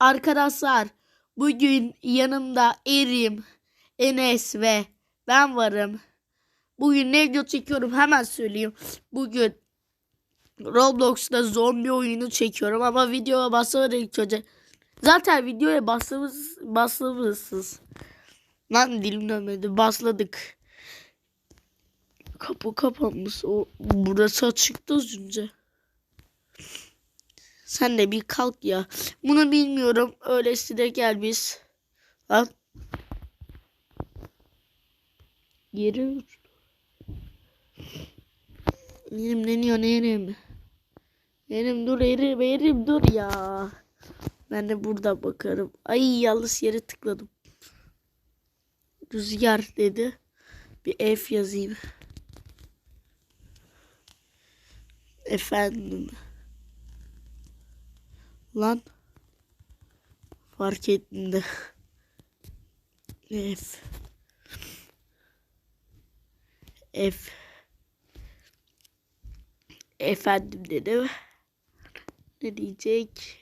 Arkadaşlar bugün yanımda Erim, Enes ve ben varım. Bugün ne video çekiyorum hemen söyleyeyim. Bugün Roblox'ta zombi oyunu çekiyorum ama videoya basamadım ilk. Zaten videoya basımız, basmışsınız. Lan dilim dönmedi. Basladık. Kapı kapanmış. O burası açıktı az önce. Sen de bir kalk ya. Bunu bilmiyorum. Öylesi de gel biz. Lan. Yeri uçtu. Erim deniyor Erim. Erim dur Erim Erim dur ya. Ben de burada bakarım. Ay yanlış yere tıkladım. Rüzgar dedi. Bir F yazayım. Efendim. Lan. Fark ettim de. F. F. Efendim dedim. Ne diyecek?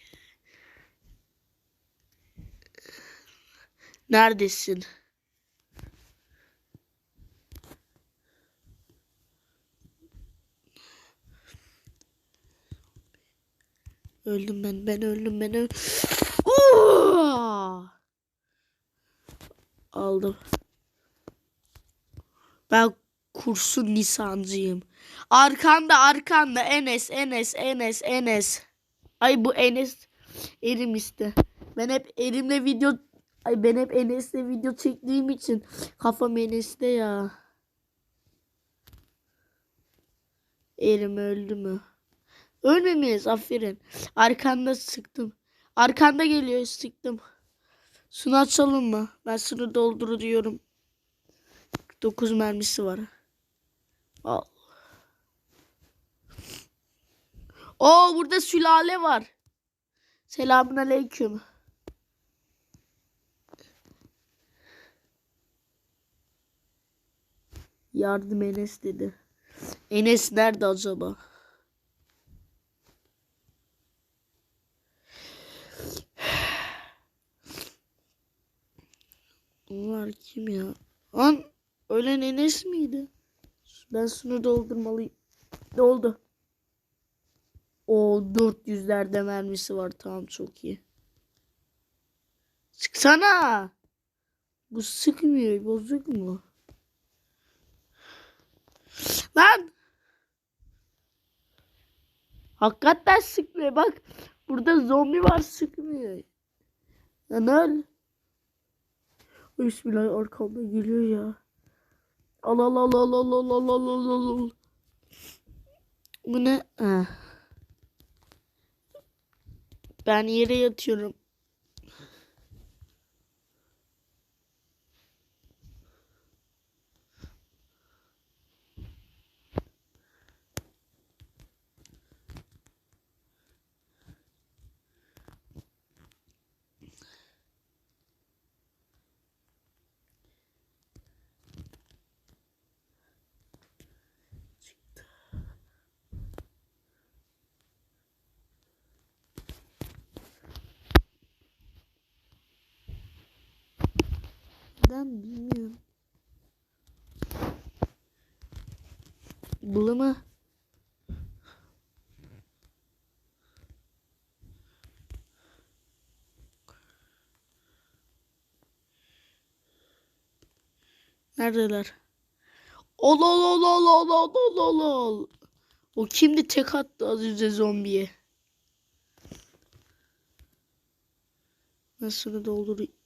Neredesin? Öldüm ben, ben öldüm, ben öldüm. Oo! Aldım. Ben kursun lisancıyım. Arkanda, arkanda Enes, Enes, Enes, Enes. Ay bu Enes Erim işte. Ben hep Erim'le video Ay ben hep Enes'le video çektiğim için kafam Enes'te ya. Erim öldü mü? Ölmemeyiz aferin. Arkanda sıktım. Arkanda geliyor sıktım. Şunu açalım mı? Ben şunu doldur diyorum. 9 mermisi var. Al. Oo burada sülale var. Selamun aleyküm. Yardım Enes dedi. Enes nerede acaba? Bunlar kim ya? An ölen Enes miydi? Ben şunu doldurmalıyım. Doldu. O 400'lerde mermisi var. Tamam çok iyi. Çıksana. Bu sıkmıyor. Bozuk mu? Lan. Hakikaten sıkmıyor. Bak burada zombi var sıkmıyor. Lan öl. Bismillah arkamda geliyor ya. Al al al al al al al al al al al. Bu ne? Ha. Ben yere yatıyorum. Neden bilmiyorum. Bulama. Neredeler? Ol ol ol ol ol ol ol ol ol. O kimdi tek attı az önce zombiye? Şunu doldurayım.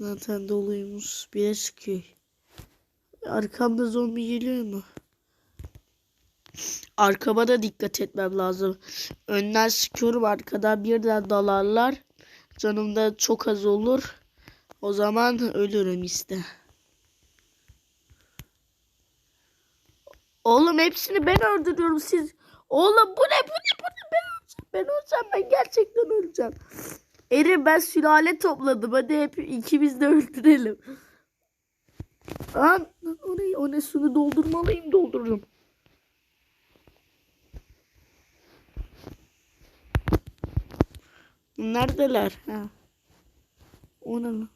Zaten doluymuş. Bire sıkıyor. Arkamda zombi geliyor mu? Arkama da dikkat etmem lazım. Önden sıkıyorum arkadan birden dalarlar. Canım da çok az olur. O zaman ölürüm işte. Oğlum hepsini ben öldürüyorum siz. Oğlum bu ne bu ne bu ne ben öleceğim ben öleceğim ben gerçekten öleceğim. Eri ben sülale topladım hadi hep ikimiz de öldürelim. Lan o ne, o ne sunu doldurmalıyım doldururum. Neredeler? Ha. O ne lan?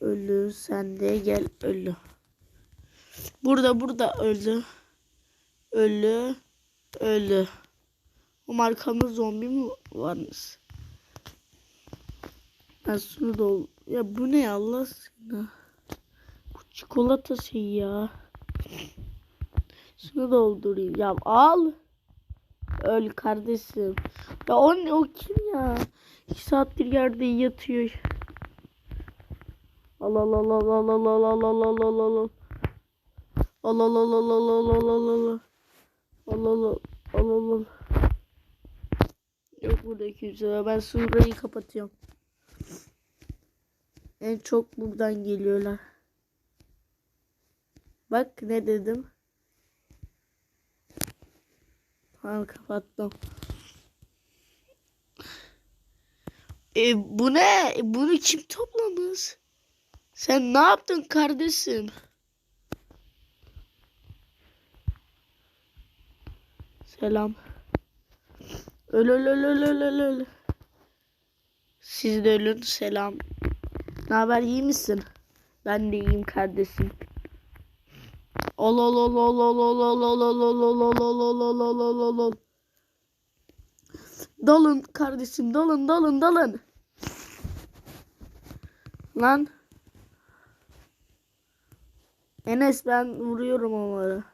Ölü sen de gel ölü. Burada burada ölü. Ölü. Ölü. O arkamda zombi mi varmış? Ben şunu dol. Ya bu ne Allah aşkına? Bu çikolata şey ya. Şunu doldurayım. Ya al. Öl kardeşim. Ya o, ne- o kim ya? İki saattir yerde yatıyor. Al al al al al al al al al al al al al. Al al al al al al al al al. Al al al al al al. Yok burada kimse var. Ben şurayı kapatıyorum. En çok buradan geliyorlar. Bak ne dedim. Tamam kapattım. E, bu ne? Bunu kim toplamış? Sen ne yaptın kardeşim? Selam. Öl öl öl öl öl öl öl. Siz de ölün selam. Ne haber iyi misin? Ben de iyiyim kardeşim. Ol ol ol ol ol ol ol ol ol ol ol ol ol ol ol ol ol ol ol. Dalın kardeşim dalın dalın dalın. Lan. Enes ben vuruyorum onları.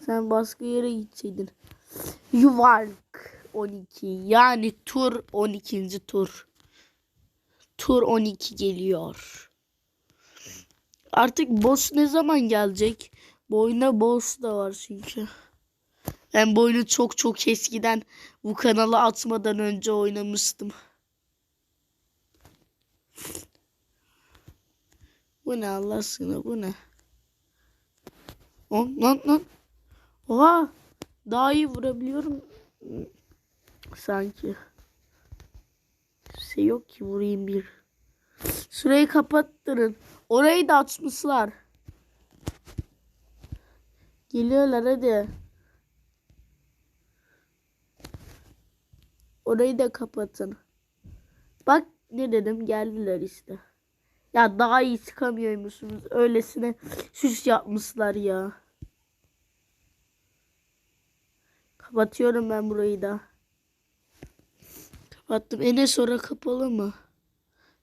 Sen baskı yere gitseydin. Yuvark 12 yani tur 12. tur. Tur 12 geliyor. Artık boss ne zaman gelecek? Bu oyunda boss da var çünkü. Ben bu oyunu çok çok eskiden bu kanala atmadan önce oynamıştım. Bu ne Allah aşkına bu ne? O, lan lan. Oha. Daha iyi vurabiliyorum. Sanki. Bir şey yok ki vurayım bir. Şurayı kapattırın. Orayı da açmışlar. Geliyorlar hadi. Orayı da kapatın. Bak ne dedim geldiler işte. Ya daha iyi sıkamıyormuşsunuz. Öylesine süs yapmışlar ya. Kapatıyorum ben burayı da. Kapattım. Ene sonra kapalı mı?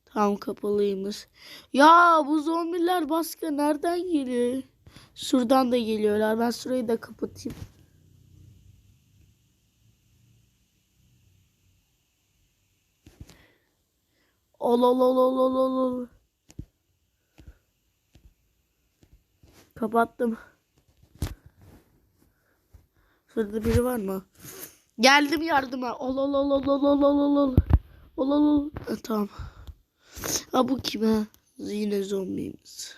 Tamam kapalıymış. Ya bu zombiler baskı nereden geliyor? Şuradan da geliyorlar. Ben şurayı da kapatayım. Ol ol ol ol ol ol. Kapattım. Şurada biri var mı? Geldim yardıma. Ol ol ol ol ol ol ol ol. Ol ol ol. E, tamam. Ha bu kim ha? Yine zombiyimiz.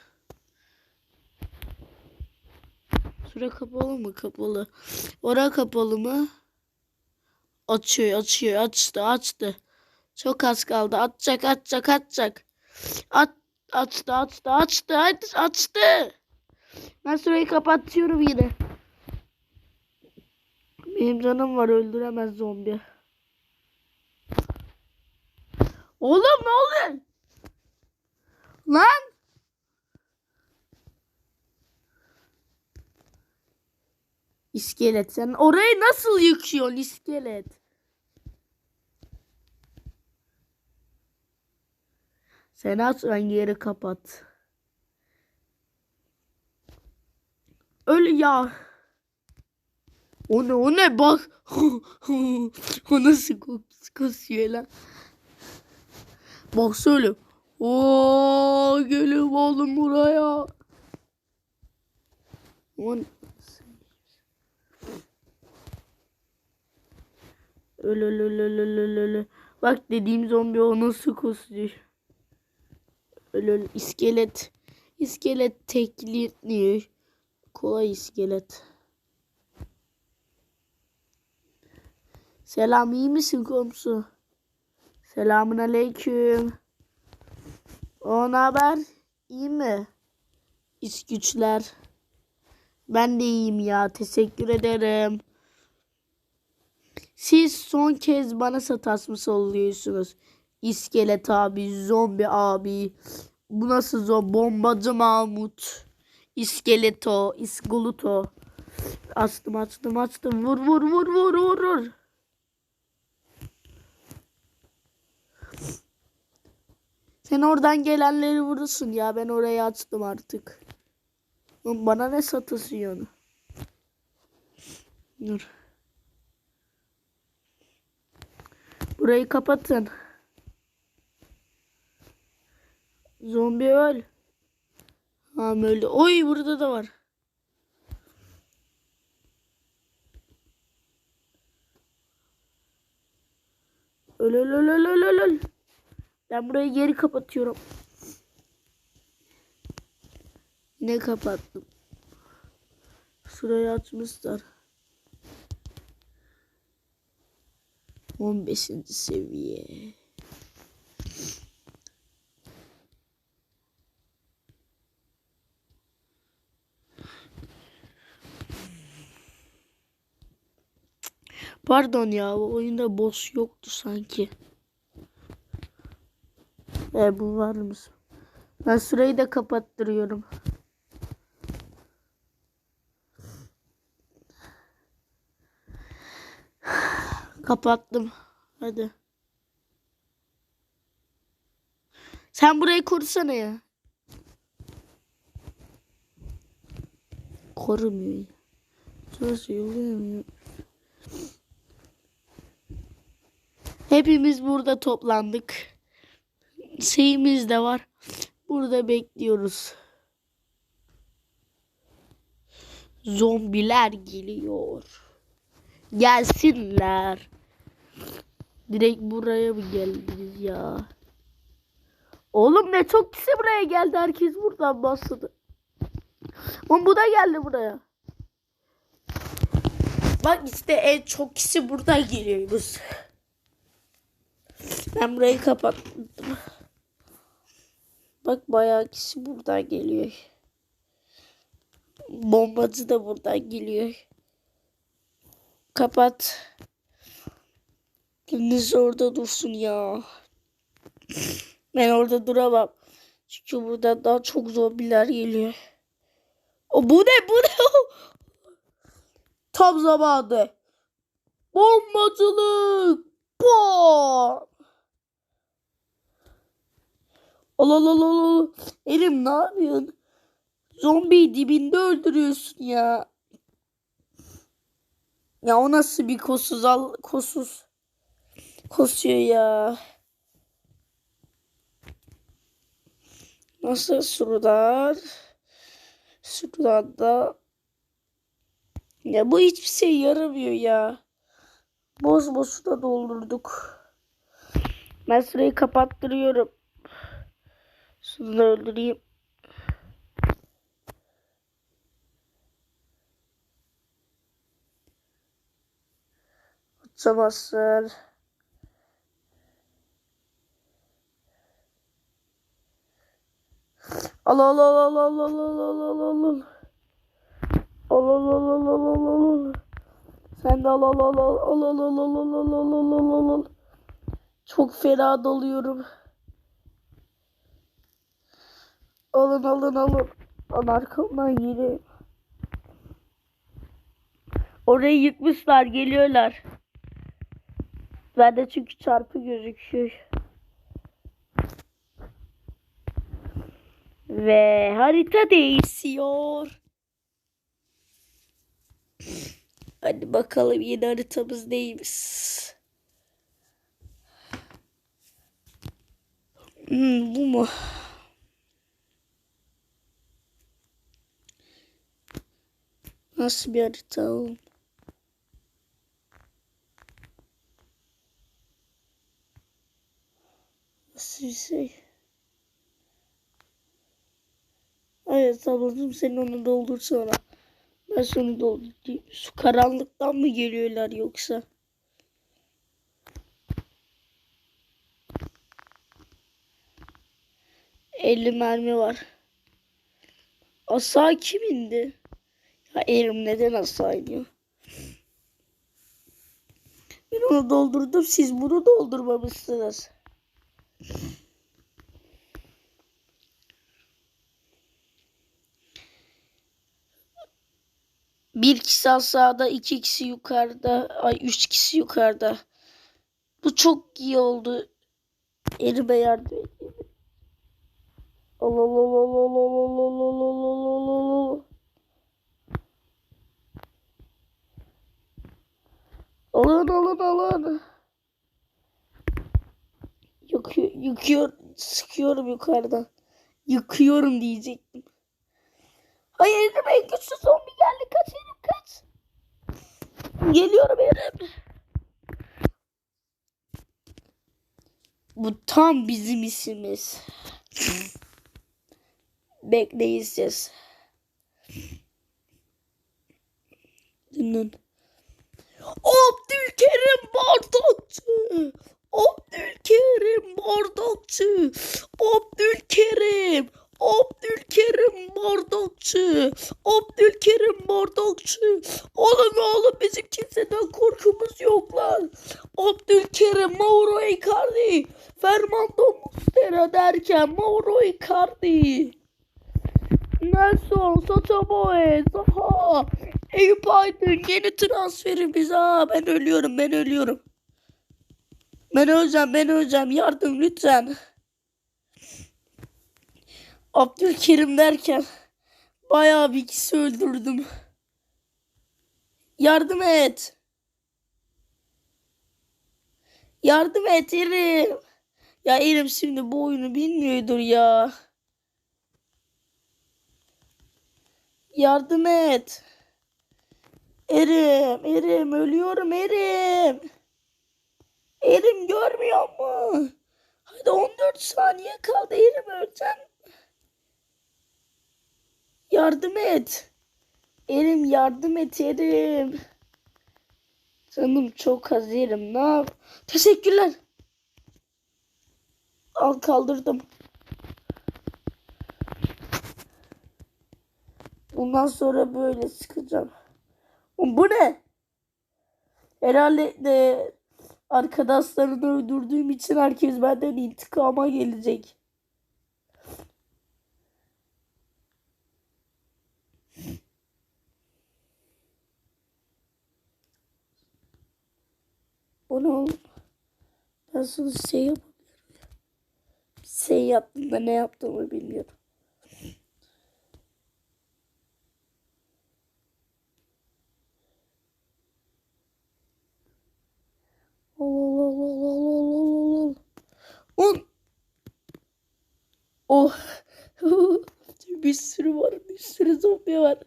Şura kapalı mı? Kapalı. Ora kapalı mı? Açıyor, açıyor. Açtı, açtı. Çok az kaldı. Atacak, atacak, atacak. At, açtı, açtı, açtı, açtı. açtı. Ben şurayı kapatıyorum yine. Benim canım var öldüremez zombi. Oğlum ne oluyor? Lan! İskelet sen orayı nasıl yıkıyorsun iskelet? Sen at ben yeri kapat. Öl ya. O ne o ne bak. o nasıl kasıyor lan. Bak söyle. Oo gelin oğlum buraya. O ne? Öl öl öl öl öl öl. Bak dediğim zombi o nasıl kosuyor. Öl öl iskelet. İskelet tekliyor. Kolay iskelet. Selam iyi misin komşu? Selamun aleyküm. O haber? İyi mi? İş güçler. Ben de iyiyim ya. Teşekkür ederim. Siz son kez bana satas mı oluyorsunuz? İskelet abi, zombi abi. Bu nasıl zombi? Bombacı Mahmut. İskeleto, İskuluto. Açtım açtım açtım. Vur vur vur vur vur vur. Sen oradan gelenleri vurursun ya. Ben orayı açtım artık. Bana ne satıyorsun? Dur. Burayı kapatın. Zombi öl. Ha öldü. Oy burada da var. Öl öl öl öl öl öl. Ben burayı geri kapatıyorum. Ne kapattım? Şurayı açmışlar. 15. seviye. Pardon ya bu oyunda boss yoktu sanki. E bu var mı? Ben süreyi de kapattırıyorum. Kapattım. Hadi. Sen burayı korusana ya. Korumuyor. Şurası yollayamıyor. Hepimiz burada toplandık. Şeyimiz de var. Burada bekliyoruz. Zombiler geliyor. Gelsinler. Direkt buraya mı geldiniz ya? Oğlum ne çok kişi buraya geldi. Herkes buradan başladı. Oğlum bu da geldi buraya. Bak işte en çok kişi buradan geliyoruz. Ben burayı kapattım. Bak bayağı kişi buradan geliyor. Bombacı da buradan geliyor. Kapat. Biriniz orada dursun ya. Ben orada duramam. Çünkü buradan daha çok zombiler geliyor. O bu ne bu ne? Tam zamanı. Bombacılık. Bom. Allah Allah. Elim ne yapıyorsun? Zombiyi dibinde öldürüyorsun ya. Ya o nasıl bir kosuz al kosuz. Kosuyor ya. Nasıl şuradan? Şuradan da. Ya bu hiçbir şey yaramıyor ya. Boz bozu da doldurduk. Ben sırayı kapattırıyorum. Şunu da öldüreyim. Uçamazsın. Al al al al al al al al al al al. Al al al al al al al al. Sen de al al al al al al al al al al al al al. Çok fena dalıyorum. Alın alın alın. Lan arkamdan geliyor. Orayı yıkmışlar geliyorlar. Bende çünkü çarpı gözüküyor. Ve harita değişiyor. Hadi bakalım yeni haritamız neymiş. Hmm, bu mu? Nasıl bir harita oğlum? Nasıl bir şey? Evet ablacığım sen onu doldur sonra. Ben seni doldurayım. Su karanlıktan mı geliyorlar yoksa? Elli mermi var. Asa kimindi? Ya elim neden iniyor? Ben onu doldurdum. Siz bunu doldurmamışsınız. Bir kişi aşağıda, iki kişi yukarıda, ay üç kişi yukarıda. Bu çok iyi oldu. Elime yardım edeyim. Allah Allah Allah Allah Allah Allah Allah Allah Allah. Alın alın alın. Yıkıyor, yıkıyor, sıkıyorum yukarıdan. Yıkıyorum diyecektim. Hayır Erim en güçlü zombi geldi. Kaç Erim kaç. Geliyorum Erim. Bu tam bizim işimiz. Bekleyeceğiz. Dünün. Bardakçı. Abdülkerim Bardakçı. Abdülkerim. Abdülkerim Bardakçı. Abdülkerim Bardakçı. Oğlum oğlum bizim kimseden korkumuz yok lan. Abdülkerim Mauro Icardi. Fernando Mustera derken Mauro Icardi. Nelson Sotoboy. Zaha. Eyüp Aydın yeni transferimiz. Ha ben ölüyorum ben ölüyorum. Ben öleceğim ben öleceğim. Yardım lütfen. Abdülkerim derken bayağı bir kişi öldürdüm. Yardım et. Yardım et Erim. Ya Erim şimdi bu oyunu bilmiyordur ya. Yardım et. Erim, Erim ölüyorum Erim. Erim görmüyor mu? Hadi 14 saniye kaldı Erim öleceğim. Yardım et. Erim yardım et Erim. Canım çok az Erim. Ne yap? Teşekkürler. Al kaldırdım. Bundan sonra böyle sıkacağım. Bu ne? Herhalde de arkadaşlarını öldürdüğüm için herkes benden intikama gelecek. O ne oğlum? Ben sana şey yapamıyorum ya. Bir şey yaptım da ne yaptığımı bilmiyorum. Allah Allah Allah Allah Allah Allah Allah. On. Oh. bir sürü var. Bir sürü zombi var.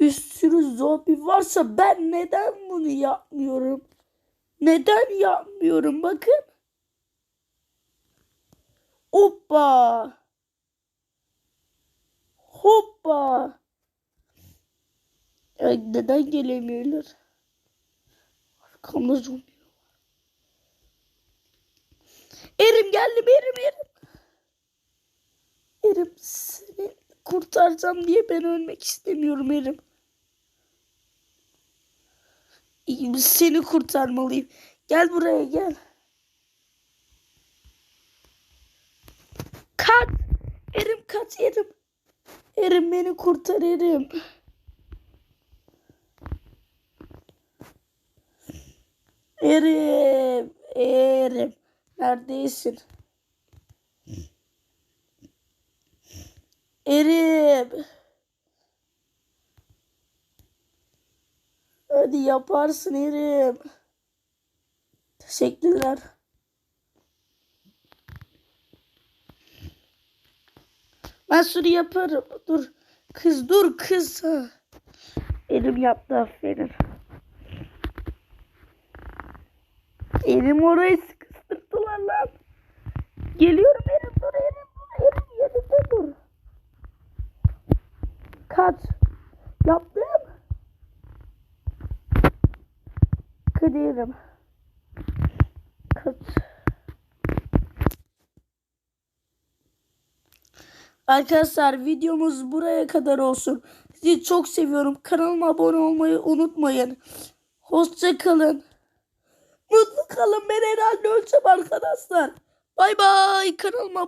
Bir sürü zombi varsa ben neden bunu yapmıyorum? Neden yapmıyorum? Bakın. Hoppa. Hoppa. Neden gelemiyorlar? Arkamda zombi. Erim geldim Erim Erim. Erim seni kurtaracağım diye ben ölmek istemiyorum Erim. Seni kurtarmalıyım. Gel buraya gel. Kaç. Erim kaç Erim. Erim beni kurtar Erim. Erim. Erim. Neredesin? Erim. Hadi yaparsın Erim. Teşekkürler. Ben şunu yaparım. Dur. Kız dur kız. Elim yaptı aferin. Elim orayı sıkıştırdılar lan. Geliyorum Elim dur Elim dur Elim yerinde dur. Kaç. Yaptım. Kıdırım. Kaç. Arkadaşlar videomuz buraya kadar olsun. Sizi çok seviyorum. Kanalıma abone olmayı unutmayın. Hoşça kalın. Mutlu kalın. Ben herhalde öleceğim arkadaşlar. Bay bay. Kanalıma